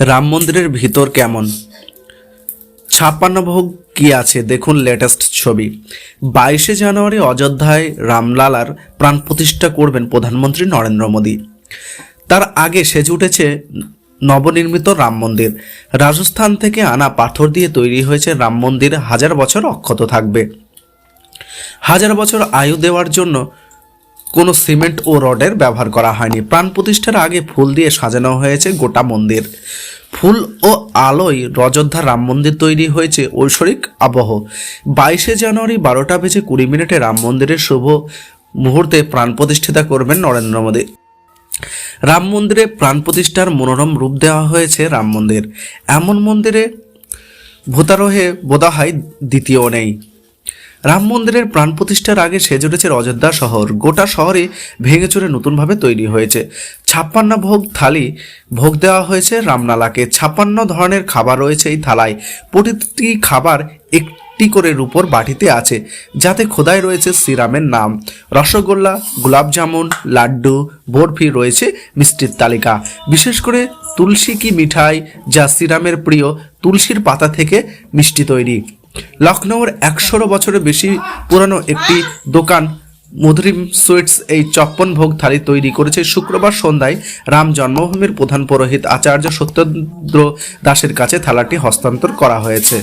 রাম মন্দিরের ভিতর কেমন? ছাপ্পান্ন ভোগ কি আছে? দেখুন লেটেস্ট ছবি। বাইশে জানুয়ারি অযোধ্যায় রামলালার প্রাণ প্রতিষ্ঠা করবেন প্রধানমন্ত্রী নরেন্দ্র মোদী। তার আগে সেজে উঠেছে নবনির্মিত রাম মন্দির। রাজস্থান থেকে আনা পাথর দিয়ে তৈরি হয়েছে রাম মন্দির। হাজার বছর অক্ষত থাকবে। হাজার বছর আয়ু দেওয়ার জন্য কোনো সিমেন্ট ও রডের ব্যবহার করা হয়নি। প্রাণ প্রতিষ্ঠার আগে ফুল দিয়ে সাজানো হয়েছে গোটা মন্দির। ফুল ও আলোয় রজধ্যা রাম মন্দির তৈরি হয়েছে ঐশ্বরিক আবহ। বাইশে জানুয়ারি বারোটা বেজে কুড়ি মিনিটে রাম মন্দিরের শুভ মুহূর্তে প্রাণ প্রতিষ্ঠিতা করবেন নরেন্দ্র মোদী। রাম মন্দিরে প্রাণ প্রতিষ্ঠার মনোরম রূপ দেওয়া হয়েছে রাম মন্দির। এমন মন্দিরে ভূতারোহে বোধহয় দ্বিতীয় নেই। রাম মন্দিরের প্রাণ প্রতিষ্ঠার আগে সেজে উঠেছে অযোধ্যা শহর। গোটা শহরে ভেঙে চুরে নতুনভাবে তৈরি হয়েছে। ছাপ্পান্ন ভোগ থালি ভোগ দেওয়া হয়েছে রামনালাকে। ছাপ্পান্ন ধরনের খাবার রয়েছে এই থালায়। প্রতিটি খাবার একটি করে রূপোর বাটিতে আছে, যাতে খোদাই রয়েছে শ্রীরামের নাম। রসগোল্লা গোলাপজামুন লাড্ডু, বরফি রয়েছে মিষ্টির তালিকা। বিশেষ করে তুলসী কি মিঠাই, যা শ্রীরামের প্রিয় তুলসীর পাতা থেকে মিষ্টি তৈরি। লখনৌর একশোরও বছরের বেশি পুরানো একটি দোকান মধুরিম সুইটস এই চপ্পন ভোগ থালি তৈরি করেছে শুক্রবার সন্ধ্যায় রাম জন্মভূমির প্রধান পুরোহিত আচার্য সত্যেন্দ্র দাসের কাছে থালাটি হস্তান্তর করা হয়েছে।